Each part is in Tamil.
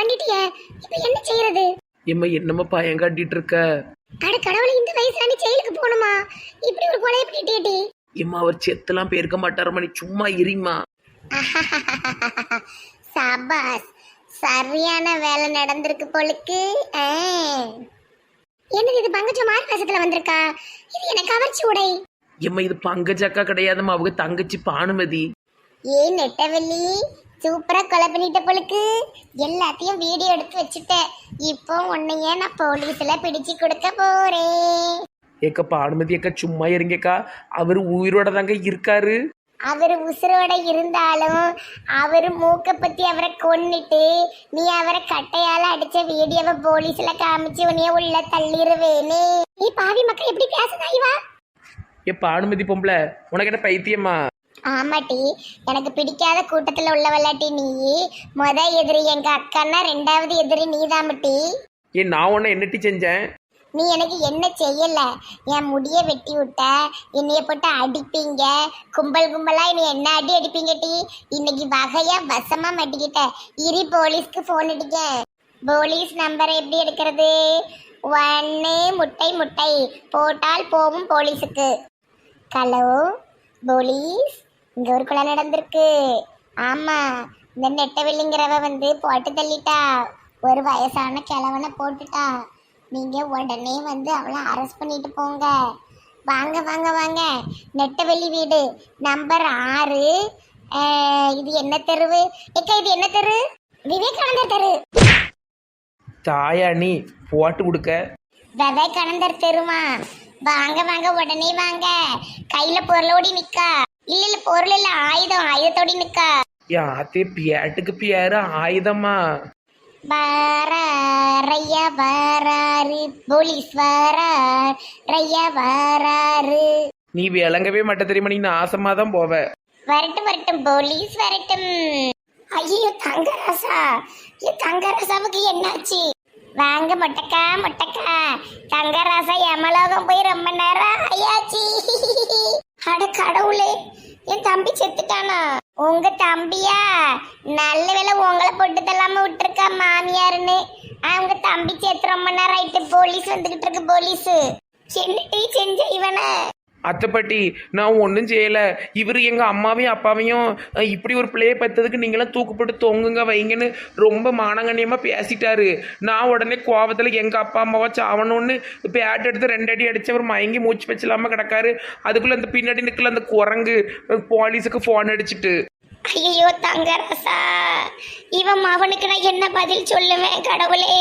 பண்ணிட்டியே? இப்ப என்ன செய்யறது? எம்மா என்னம்மா பயம் காட்டிட்டு இருக்க? அட கடவுளே இந்த வயசுல நீ ஜெயிலுக்கு போகணுமா? இப்படி ஒரு கொலை பண்ணிட்டியேடி எம்மா அவர் செத்தெல்லாம் போயிருக்க மாட்டாரம்மா நீ சும்மா இருமா சபாஸ் சரியான வேலை நடந்திருக்கு போலுக்கு ஆ. என்னது இது பங்கச்ச மாறு வேஷத்துல வந்திருக்கா? இது எனக்கு கவர்ச்சி உடை? எம்மா இது பங்கஜக்கா கிடையாதும்மா அவங்க தங்கச்சி பானுமதி. ஏ நெட்டவெள்ளி சூப்பரா கொலை பண்ணிட்ட போலுக்கு எல்லாத்தையும் வீடியோ எடுத்து வச்சுட்டேன். இப்போ உன்னைய நான் போலீஸ்ல பிடிச்சு கொடுக்க போறேன். ஏக்கா பானுமதி அக்கா சும்மா இருங்கக்கா. அவர் உயிரோட தாங்க இருக்காரு. அவர் உசுரோட இருந்தாலும் அவர் மூக்க பத்தி அவரை கொன்னுட்டு நீ அவரை கட்டையால அடிச்ச வீடியோவை போலீஸ்ல காமிச்சு உன்னைய உள்ள தள்ளிடுவேனே நீ பாவி மக்கள் எப்படி பேசுதா இவா? ஏ பானுமதி பொம்பளை உனக்கு என்ன பைத்தியம்மா ஆமாட்டி எனக்கு பிடிக்காத கூட்டத்துல உள்ளவளாட்டி நீ. முத எதிரி எங்க அக்கான்னா ரெண்டாவது எதிரி நீதாமட்டி. ஏ நான் என்னட்டி செஞ்சேன்? நீ எனக்கு என்ன செய்யல? என் முடிய வெட்டி விட்ட. என்னைய போட்டு அடிப்பீங்க. கும்பல் கும்பலா நீ என்ன அடி அடிப்பீங்க டி? இன்னைக்கு வகையா வசமா மாட்டிக்கிட்ட. இரி போலீஸ்க்கு ஃபோன் அடிக்க. போலீஸ் நம்பரை எப்படி எடுக்கிறது? ஒன்னு முட்டை முட்டை. போட்டால் போகும் போலீஸுக்கு. Hello police? இங்க ஒரு கொலை நடந்திருக்கு. ஆமா இந்த நெட்டவெள்ளிங்கிறவ வந்து போட்டு தள்ளிட்டா. ஒரு வயசான கிழவனை போட்டுட்டா. நீங்க உடனே வந்து அவளை அரெஸ்ட் பண்ணிட்டு போங்க. வாங்க வாங்க வாங்க. நெட்டவெள்ளி வீடு நம்பர் ஆறு. இது என்ன தெருவு? ஏக்கா இது என்ன தெரு? விவேகானந்தர் தெரு. தாயா நீ போட்டு கொடுக்க. விவேகானந்தர் தெருவா. வாங்க வாங்க உடனே வாங்க. கையில பொருளோடி நிக்கா. இல்ல இல்ல பொருள் இல்ல ஆயுதம் ஆயுதத்தோடி நிக்கா. ஆத்தே பியாட்டுக்கு பியாரு ஆயுதமா? வாரையா வாராரு போலீஸ் வாரார் ரையா வாராரு நீ விளங்கவே மாட்ட தெரியுமா நீ நாசமா தான் போவ. வரட்டும் வரட்டும் போலீஸ் வரட்டும். ஐயோ தங்கராசா ஐயோ தங்கராசாவுக்கு என்னாச்சு? வாங்க மொட்டக்கா மொட்டக்கா. தங்கராசா எமலோகம் போய் ரொம்ப நேரம் ஆயாச்சு. அட கடவுளே என் தம்பி செத்துட்டானா? உங்க தம்பியா? நல்ல வேலை உங்களை போட்டு தள்ளாம விட்டுருக்கா மாமியாருன்னு. அவங்க தம்பி செத்து ரொம்ப நேரம் ஆயிட்டு போலீஸ் வந்துகிட்டு இருக்கு போலீஸ். என்னடி செஞ்ச இவனை? அத்தைப்பட்டி நான் ஒன்றும் செய்யலை. இவர் எங்கள் அம்மாவையும் அப்பாவையும் இப்படி ஒரு பிள்ளையை பத்ததுக்கு நீங்களாம் தூக்குப்பட்டு தொங்குங்க வைங்கன்னு ரொம்ப மானங்கண்ணியமாக பேசிட்டாரு. நான் உடனே கோபத்தில் எங்கள் அப்பா அம்மாவை சாவணும்னு பேட் எடுத்து ரெண்டு அடி அடித்து அவர் மயங்கி மூச்சு வச்சில்லாமல் கிடக்காரு. அதுக்குள்ளே அந்த பின்னாடி நிற்கல அந்த குரங்கு போலீஸுக்கு ஃபோன் அடிச்சிட்டு. ஐயோ தங்கரசா. இவன் அவனுக்கு நான் என்ன பதில் சொல்லுவேன் கடவுளே.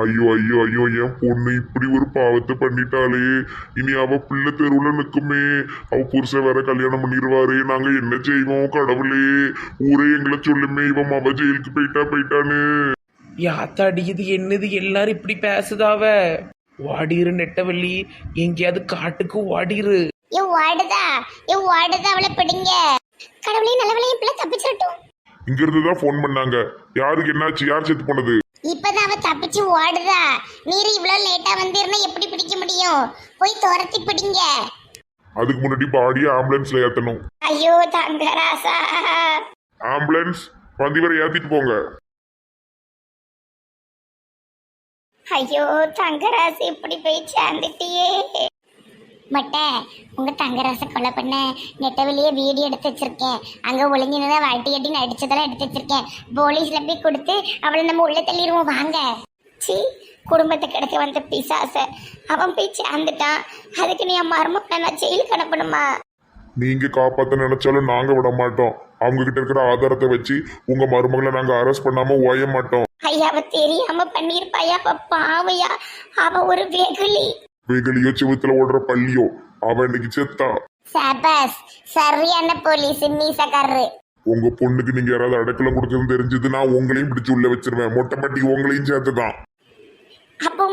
ஐயோ ஐயோ ஐயோ என் பொண்ணு இப்படி ஒரு பாவத்தை பண்ணிட்டாளே. இனி அவ பிள்ளை தெருவுல நிக்குமே அவ புருஷன் வேற கல்யாணம் பண்ணிடுவாரு நாங்க என்ன செய்வோம் கடவுளே? ஊரே எங்களை சொல்லுமே இவன் அவ ஜெயிலுக்கு போயிட்டா போயிட்டான்னு. யாத்தாடி இது என்னது? எல்லாரும் இப்படி பேசுதாவ வாடிரு நெட்டவள்ளி. எங்கேயாவது காட்டுக்கு வாடிரு. ஏ வாடுதா? ஏ வாடுதா அவளை பிடிங்க. கடவுளே நல்லவளையும் பிள்ளை தப்பிச்சிடட்டும். இங்க இருந்து தான் ஃபோன் பண்ணாங்க. யாருக்கு என்னாச்சு? யார் செத்து போனது? இப்பதான் அவ தப்பிச்சு ஓடுதா நீர் இவ்வளவு லேட்டா வந்திருந்தா எப்படி பிடிக்க முடியும்? போய் துரத்தி பிடிங்க. அதுக்கு முன்னாடி பாடியை ஆம்புலன்ஸ்ல ஏத்தணும். ஐயோ தங்கராசா. ஆம்புலன்ஸ் வண்டி வரை ஏத்திட்டு போங்க. ஐயோ தங்கராசு இப்படி போய் சேர்ந்துட்டியே. மட்டை. உங்க தங்கராசை கொலை பண்ண நெட்டவெளியே வீடியோ எடுத்து வச்சிருக்கேன். அங்க ஒளிஞ்சினதா வாட்டி அடி நடிச்சதெல்லாம் எடுத்து வச்சிருக்கேன். போலீஸ்ல போய் கொடுத்து அவளை நம்ம உள்ள தள்ளிடுவோம் வாங்க. சி குடும்பத்தை கிடக்க வந்த பிசாச. அவன் போய் சேர்ந்துட்டான். அதுக்கு நீ என் மருமகளை நான் ஜெயிலுக்கு அனுப்பணுமா? நீங்க காப்பாத்த நினைச்சாலும் நாங்க விட மாட்டோம். அவங்க கிட்ட இருக்கிற ஆதாரத்தை வச்சு உங்க மருமகளை நாங்க அரெஸ்ட் பண்ணாம ஓய மாட்டோம். ஐயா அவ தெரியாம பண்ணிருப்பாயா பாவையா? அவ ஒரு வெகுளி. வெகுலியோ செவுத்துல ஓடுற பள்ளியோ அவன் இன்னைக்கு செத்தா? சபாஸ் சரியான போலீஸ் மீசக்காரரு. உங்க பொண்ணுக்கு நீங்க யாராவது அடக்கலம் கொடுக்கறது தெரிஞ்சதுன்னா உங்களையும் பிடிச்சு உள்ள வச்சிருவேன். மொட்டை பட்டி உங்களையும் சேர்த்துதான். அப்போ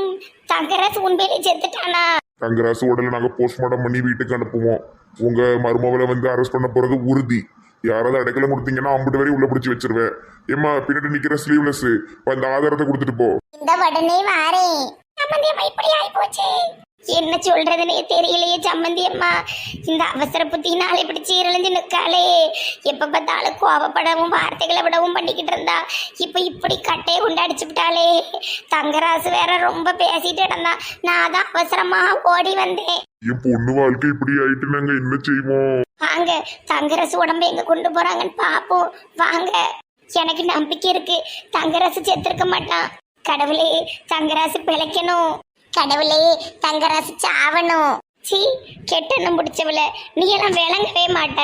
தங்கராசு உண்மையிலே செத்துட்டானா தங்கராசு உடலை நாங்க போஸ்ட்மார்ட்டம் பண்ணி வீட்டுக்கு அனுப்புவோம். உங்க மருமகளை வந்து அரெஸ்ட் பண்ண போறது உறுதி. யாராவது அடைக்கலம் கொடுத்தீங்கன்னா அம்பிட்டு வரையும் உள்ள பிடிச்சி வச்சிருவேன். ஏம்மா பின்னாடி நிக்கிற ஸ்லீவ்லெஸ் அந்த ஆதாரத்தை கொடுத்துட்டு போ. இந்த உடனே வாரேன். சம்பந்தியம்மா இப்படி ஆயி போச்சு. என்ன சொல்றதுனே தெரியலையே சம்மந்தி அம்மா. இந்த அவசர புத்தினால இப்படி சீரழிஞ்சு நிற்காளே எப்ப பார்த்தாலும் கோபப்படவும் வார்த்தைகளை விடவும் பண்ணிக்கிட்டு இருந்தா. இப்ப இப்படி கட்டையை கொண்டு அடிச்சு விட்டாளே. தங்கராசு வேற ரொம்ப பேசிட்டு இருந்தா நான் தான் அவசரமா ஓடி வந்தேன். என் பொண்ணு வாழ்க்கை இப்படி ஆயிட்டு நாங்க என்ன செய்வோம்? வாங்க தங்கரசு உடம்ப எங்க கொண்டு போறாங்கன்னு பாப்போம். வாங்க. எனக்கு நம்பிக்கை இருக்கு. தங்கராசு செத்துருக்க மாட்டான். கடவுளே தங்கராசு பிழைக்கணும். கடவுளே தங்கராசு சாவணும். சி கெட்டணும் பிடிச்சவள நீ எல்லாம் விளங்கவே மாட்ட.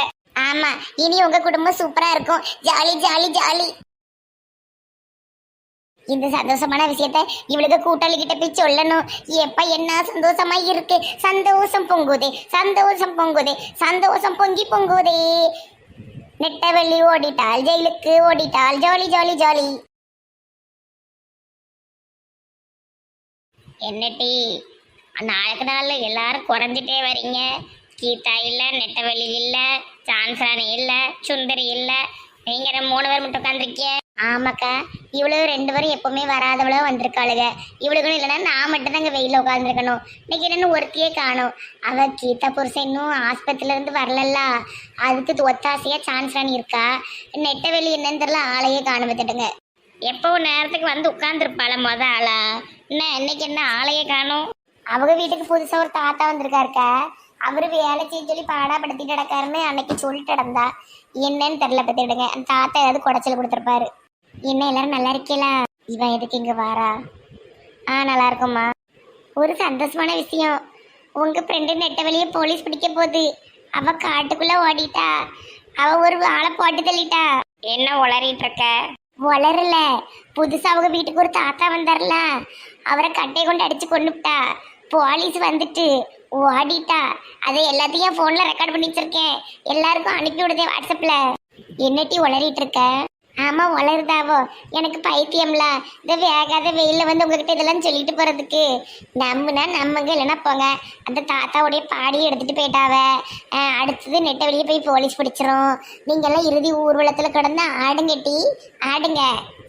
ஆமா இனி உங்க குடும்பம் சூப்பரா இருக்கும். Jolly jolly jolly. இந்த சந்தோஷமான விஷயத்த இவளுக்கு கூட்டாளி கிட்ட போய் சொல்லணும். எப்ப என்ன சந்தோஷமா இருக்கு? சந்தோஷம் பொங்குதே சந்தோஷம் பொங்குதே சந்தோஷம் பொங்கி பொங்குதே. நெட்டவெள்ளி ஓடிட்டாள் ஜெயிலுக்கு ஓடிட்டாள் ஜாலி ஜாலி ஜாலி. என்னட்டி நாளுக்கு நாள் எல்லாரும் குறைஞ்சிட்டே வரீங்க. கீதா இல்லை நெட்டவெளி இல்லை சான்சராணி இல்லை சுந்தரி இல்லை. நீங்கள் மூணு பேர் மட்டும் உட்காந்துருக்கீங்க ஆமாக்கா. இவ்வளவு ரெண்டு பேரும் எப்போவுமே வராதவளோ வந்திருக்காளுங்க இவளுக்கும் இல்லைன்னா நான் மட்டும்தாங்க வெயிலில் உட்காந்துருக்கணும் இன்னைக்கு என்னென்னு ஒருத்தியே காணும். அவள் கீதா புருஷன் இன்னும் ஆஸ்பத்திரியிலேருந்து வரலல்ல. அதுக்கு ஒத்தாசையாக சான்ஸ் ராணி இருக்கா. நெட்டவெளி என்னன்னு தெரியல ஆளையே காண பார்த்துட்டுங்க எப்போ நேரத்துக்கு வந்து உட்காந்துருப்பாள மொத ஆளா? என்ன இன்னைக்கு என்ன ஆளையே காணும்? அவங்க வீட்டுக்கு புதுசா ஒரு தாத்தா வந்திருக்காருக்கா? அவரு வேலை செய்ய சொல்லி பாடாப்படுத்திட்டு கிடக்காருன்னு அன்னைக்கு சொல்லிட்டு கிடந்தா என்னன்னு தெரியல பத்திடுங்க அந்த தாத்தா ஏதாவது குடைச்சல் கொடுத்துருப்பாரு. என்ன எல்லாரும் நல்லா இருக்கீங்களா? இவன் எதுக்கு இங்க வாரா? ஆ நல்லா இருக்கும்மா. ஒரு சந்தோஷமான விஷயம். உங்க ஃப்ரெண்டு நெட்ட வெளியே போலீஸ் பிடிக்க போகுது. அவ காட்டுக்குள்ள ஓடிட்டா. அவ ஒரு ஆளை போட்டு தள்ளிட்டா. என்ன உளறிட்டு இருக்க? வளரல. புதுசா அவங்க வீட்டுக்கு ஒரு தாத்தா வந்தார்ல. அவரை கட்டை கொண்டு அடிச்சு கொண்டுட்டா போலீஸ் வந்துட்டு ஓடிட்டா. அதை எல்லாத்தையும் போன்ல ரெக்கார்ட் பண்ணி வச்சிருக்கேன். எல்லாருக்கும் அனுப்பி விடுதே வாட்ஸ்அப்ல. என்னட்டி உளறிட்டு இருக்க? ஆமாம் வளருதாவோ? எனக்கு பைத்தியம்ல. இந்த வேகாத வெயிலில் வந்து உங்ககிட்ட இதெல்லாம் சொல்லிட்டு போகிறதுக்கு நம்புனா நம்புங்க இல்லைன்னா போங்க. அந்த தாத்தாவுடைய பாடியை எடுத்துகிட்டு போயிட்டாவ. அடுத்தது நெட்டை வெளியே போய் போலீஸ் பிடிச்சிரும். நீங்கள்லாம் இறுதி ஊர்வலத்தில் கிடந்து ஆடுங்கட்டி ஆடுங்க.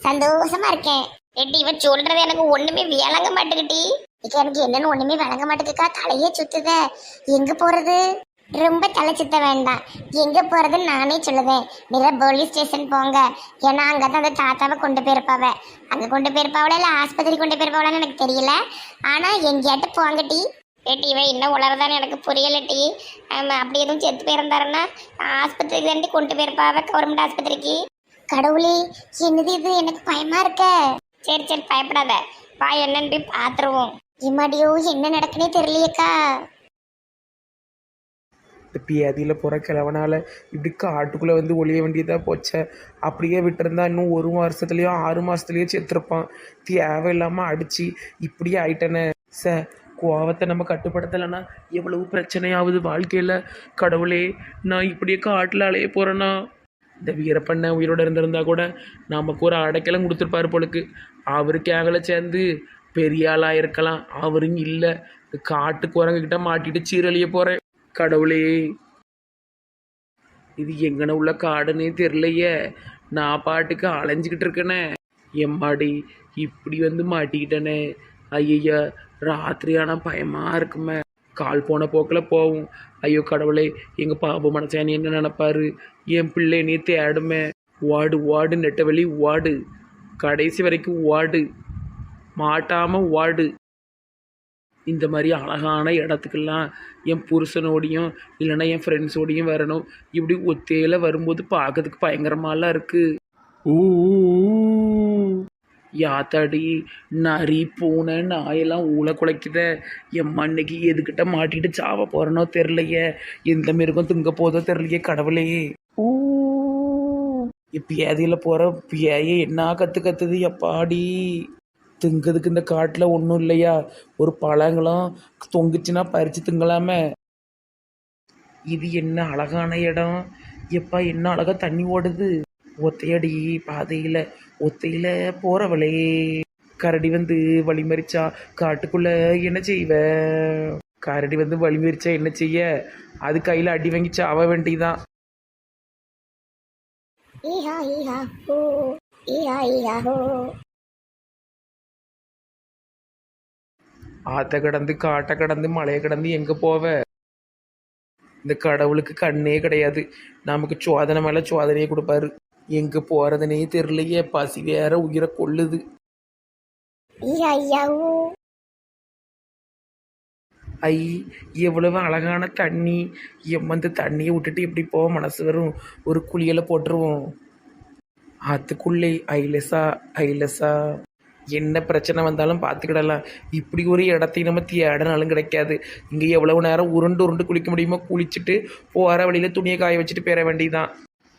சந்தோஷமாக இருக்கேன். எட்டி இவன் சொல்கிறது எனக்கு ஒன்றுமே விளங்க மாட்டேங்கிட்டி இக்க எனக்கு என்னன்னு ஒன்றுமே விளங்க மாட்டேங்குக்கா தலையே சுத்துத. எங்கே போகிறது ரொம்ப தலை வேண்டாம். எங்க போறதுன்னு நானே சொல்லுவேன். நேரா போலீஸ் ஸ்டேஷன் போங்க. ஏன்னா அங்கே தான் அந்த தாத்தாவை கொண்டு போயிருப்பாவ. அங்கே கொண்டு போயிருப்பாவளா இல்லை ஆஸ்பத்திரி கொண்டு போயிருப்பாவளான்னு எனக்கு தெரியல. ஆனால் எங்கேயாட்டு போங்க டி ஏட்டி இவன் இன்னும் உளறதான்னு எனக்கு புரியல டி. அப்படி எதுவும் செத்து போயிருந்தாருன்னா ஆஸ்பத்திரிக்கு தாண்டி கொண்டு போயிருப்பாவ கவர்மெண்ட் ஆஸ்பத்திரிக்கு. கடவுளே என்னது இது? எனக்கு பயமா இருக்க. சரி சரி பயப்படாத. வா என்னன்னு போய் இம்மாடியோ என்ன நடக்குன்னே தெரியலையேக்கா. இந்த பியாதியில் போகிற கிழவனால் இப்படி காட்டுக்குள்ளே வந்து ஒளிய வேண்டியதாக போச்சே. அப்படியே விட்டுருந்தா இன்னும் ஒரு வருஷத்துலேயோ ஆறு மாதத்துலேயோ செத்துருப்பான். தேவையில்லாமல் அடித்து இப்படியே ஆயிட்டேனே. சார் கோவத்தை நம்ம கட்டுப்படுத்தலைன்னா எவ்வளவு பிரச்சனையாவது வாழ்க்கையில். கடவுளே நான் இப்படியே காட்டில் அலைய போகிறேன்னா இந்த வீரப்பண்ண உயிரோட இருந்திருந்தா கூட நமக்கு ஒரு அடைக்கலம் கொடுத்துருப்பாரு போலுக்கு. அவரு கேகல சேர்ந்து பெரிய ஆளாக இருக்கலாம். அவரும் இல்லை. காட்டு குரங்குக்கிட்ட மாட்டிட்டு சீரழிய போகிறேன் கடவுளே. இது எங்கன உள்ள காடுன்னே தெரிலையே நான் பாட்டுக்கு அலைஞ்சிக்கிட்டு இருக்கேனே. எம்மாடி இப்படி வந்து மாட்டிக்கிட்டேனே. ஐயா ராத்திரி ஆனால் பயமாக இருக்குமே. கால் போன போக்கில் போகும் ஐயோ கடவுளே எங்கள் பாபு மனசானி என்ன நினைப்பாரு? என் பிள்ளை நீ தேடுமே. வாடு வாடு நெட்டவெளி வாடு. கடைசி வரைக்கும் வாடு. மாட்டாமல் வாடு. இந்த மாதிரி அழகான இடத்துக்கெல்லாம் என் புருஷனோடையும் இல்லைன்னா என் ஃப்ரெண்ட்ஸோடையும் வரணும். இப்படி ஒத்தையில் வரும்போது பார்க்கறதுக்கு பயங்கரமாலாம் இருக்குது ஊ யாத்தாடி நரி பூனை நாயெல்லாம் ஊழ குலைக்கிற என் மண்ணைக்கு எதுக்கிட்ட மாட்டிட்டு சாவ போகிறனோ தெரிலையே எந்த மிருகம் துங்க போதோ தெரிலையே கடவுளே. ஊ. பியாதியில் போகிற பியாயை என்ன கற்று கத்துது எப்பாடி? திங்கிறதுக்கு இந்த காட்டில் ஒன்றும் இல்லையா? ஒரு பழங்களாம் தொங்குச்சுன்னா பறித்து திங்கலாமே. இது என்ன அழகான இடம்? எப்பா என்ன அழகாக தண்ணி ஓடுது? ஒத்தையடி பாதையில் ஒத்தையில் போகிறவளே கரடி வந்து வழிமறிச்சா காட்டுக்குள்ளே என்ன செய்வ? கரடி வந்து வழிமறிச்சா என்ன செய்ய? அது கையில் அடி வாங்கிச்சா அவ வேண்டியதான் ஈஹா ஈஹா ஹோ. ஈஹா ஈஹா ஹோ. ஆற்ற கடந்து காட்டை கடந்து மலையை கடந்து எங்கே போவ? இந்த கடவுளுக்கு கண்ணே கிடையாது. நமக்கு சோதனை மேலே சோதனையை கொடுப்பாரு. எங்கே போகிறதுனே தெரியலையே பசி வேற உயிரை கொள்ளுது. ஐ எவ்வளவு அழகான தண்ணி. எம்மந்து தண்ணியை விட்டுட்டு எப்படி போக மனசு வரும். ஒரு குளியலை போட்டுருவோம். ஆத்துக்குள்ளே ஐலசா ஐலசா. என்ன பிரச்சனை வந்தாலும் பார்த்துக்கிடலாம். இப்படி ஒரு இடத்தையும் நம்ம தேடனாலும் கிடைக்காது. இங்கே எவ்வளவு நேரம் உருண்டு உருண்டு குளிக்க முடியுமோ குளிச்சுட்டு போகிற வழியில் துணியை காய வச்சுட்டு பெற வேண்டியதான்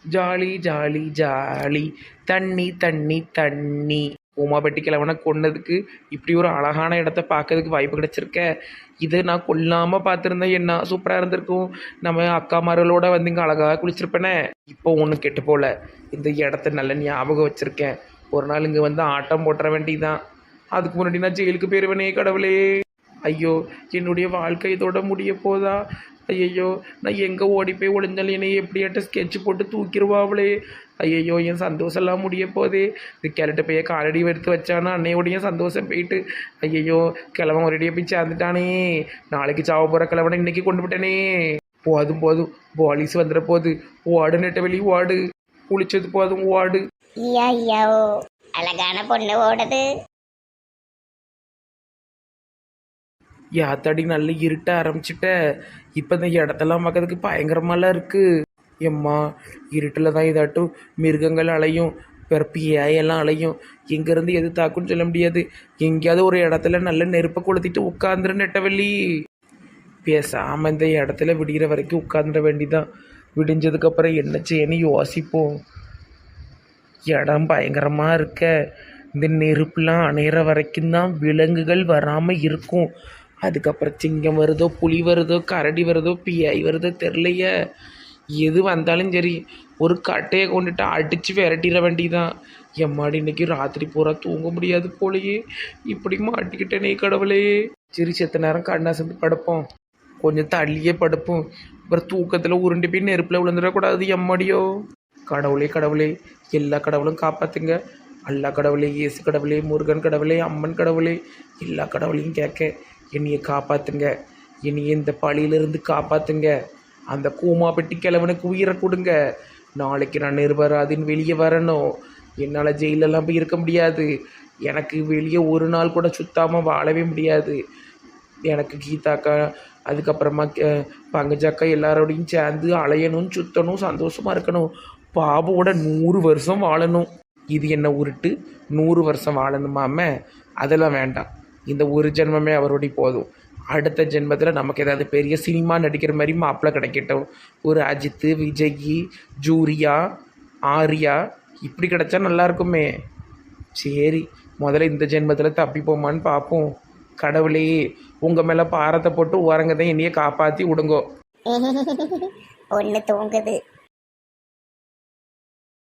ஜாலி ஜாலி ஜாலி. தண்ணி தண்ணி தண்ணி. உமாபெட்டி கிழவனை கொன்னதுக்கு இப்படி ஒரு அழகான இடத்த பார்க்கறதுக்கு வாய்ப்பு கிடச்சிருக்க. இது நான் கொல்லாமல் பார்த்துருந்தேன் என்ன சூப்பராக இருந்திருக்கும். நம்ம அக்காமார்களோட வந்து இங்கே அழகாக குளிச்சிருப்பேனே. இப்போ ஒன்றும் கெட்டு போல. இந்த இடத்த நல்ல ஞாபகம் வச்சுருக்கேன். ஒரு நாள் இங்கே வந்து ஆட்டம் போட்டுற வேண்டிதான். அதுக்கு முன்னாடி நான் ஜெயிலுக்கு போயிருவேனே கடவுளே. ஐயோ என்னுடைய வாழ்க்கை இதோட முடிய போதா? ஐயையோ நான் எங்கே ஓடி போய் ஒளிஞ்சாலும் என்னை எப்படியாட்ட ஸ்கெட்ச் போட்டு தூக்கிடுவாங்களே ஐயையோ என் சந்தோஷம் எல்லாம் முடிய போதே. இது கிளட்டு போய் காலடி எடுத்து வச்சானா? அன்னையோடைய சந்தோஷம் போயிட்டு. ஐயையோ கிழவன் ஒரேடியே போய் சேர்ந்துட்டானே. நாளைக்கு சாவ போகிற கிழவனை இன்னைக்கு கொண்டு விட்டனே. போதும் போதும். போலீஸ் வந்துட போகுது ஓடு நெட்ட வெளி ஓடு. குளிச்சது போதும் ஓடு. ஐயா ஐயாவோ அழகான பொண்ணு ஓடுது. யாத்தாடி நல்ல இருட்ட ஆரம்பிச்சிட்ட. இப்போ இந்த இடத்தெல்லாம் பார்க்கறதுக்கு பயங்கரமாலாம் இருக்கு. எம்மா இருட்டில் தான் இதாட்டும் மிருகங்கள் அலையும் பிறப்பு ஏயெல்லாம் அலையும். எங்கேருந்து எது தாக்குன்னு சொல்ல முடியாது. எங்கேயாவது ஒரு இடத்துல நல்ல நெருப்பை கொளுத்திட்டு உட்காந்துரு நெட்டவள்ளி பேசாமல் இந்த இடத்துல விடிகிற வரைக்கும் உட்காந்துட வேண்டிதான். விடிஞ்சதுக்கப்புறம் என்ன செய்யணும் யோசிப்போம். இடம் பயங்கரமாக இருக்க. இந்த நெருப்புலாம் அணையிற வரைக்கும் தான் விலங்குகள் வராமல் இருக்கும். அதுக்கப்புறம் சிங்கம் வருதோ புலி வருதோ கரடி வருதோ பிஐ வருதோ தெரிலையே எது வந்தாலும் சரி ஒரு கட்டையை கொண்டுட்டு அடித்து விரட்டிட வேண்டிதான். எம்மாடி இன்னைக்கு ராத்திரி பூரா தூங்க முடியாது போலயே. இப்படி மாட்டிக்கிட்டேனே கடவுளே. சரி செத்த நேரம் கண்ணா சேர்ந்து படுப்போம். கொஞ்சம் தள்ளியே படுப்போம். அப்புறம் தூக்கத்தில் உருண்டு போய் நெருப்பில் விழுந்துடக்கூடாது எம்மாடியோ. கடவுளே கடவுளே எல்லா கடவுளும் காப்பாற்றுங்க அல்லா கடவுளே இயேசு கடவுளே முருகன் கடவுளே அம்மன் கடவுளே எல்லா கடவுளையும் கேட்க என்னையை காப்பாற்றுங்க என்னையை இந்த பழியிலிருந்து காப்பாற்றுங்க அந்த கூமா பெட்டி கிழவனுக்கு உயிரை கொடுங்க. நாளைக்கு நான் நிர்பராதின் வெளியே வரணும். என்னால் ஜெயிலெல்லாம் போய் இருக்க முடியாது. எனக்கு வெளியே ஒரு நாள் கூட சுத்தாமல் வாழவே முடியாது. எனக்கு கீதாக்கா அதுக்கப்புறமா பங்கஜாக்கா எல்லாரோடையும் சேர்ந்து அலையணும் சுத்தணும் சந்தோஷமாக இருக்கணும். பாபுவோட நூறு வருஷம் வாழணும். இது என்ன உருட்டு? நூறு வருஷம் வாழணுமாம அதெல்லாம் வேண்டாம். இந்த ஒரு ஜென்மமே அவரோட போதும். அடுத்த ஜென்மத்தில் நமக்கு ஏதாவது பெரிய சினிமா நடிக்கிற மாதிரி மாப்பிள்ளை கிடைக்கட்டும். ஒரு அஜித்து விஜய் ஜூரியா ஆர்யா இப்படி கிடைச்சா நல்லா இருக்குமே. சரி முதல்ல இந்த ஜென்மத்தில் தப்பிப்போமான்னு பார்ப்போம் கடவுளே உங்கள் மேலே பாரத்தை போட்டு உரங்கதை என்னையே காப்பாற்றி விடுங்கோ. ஒன்று தூங்குது.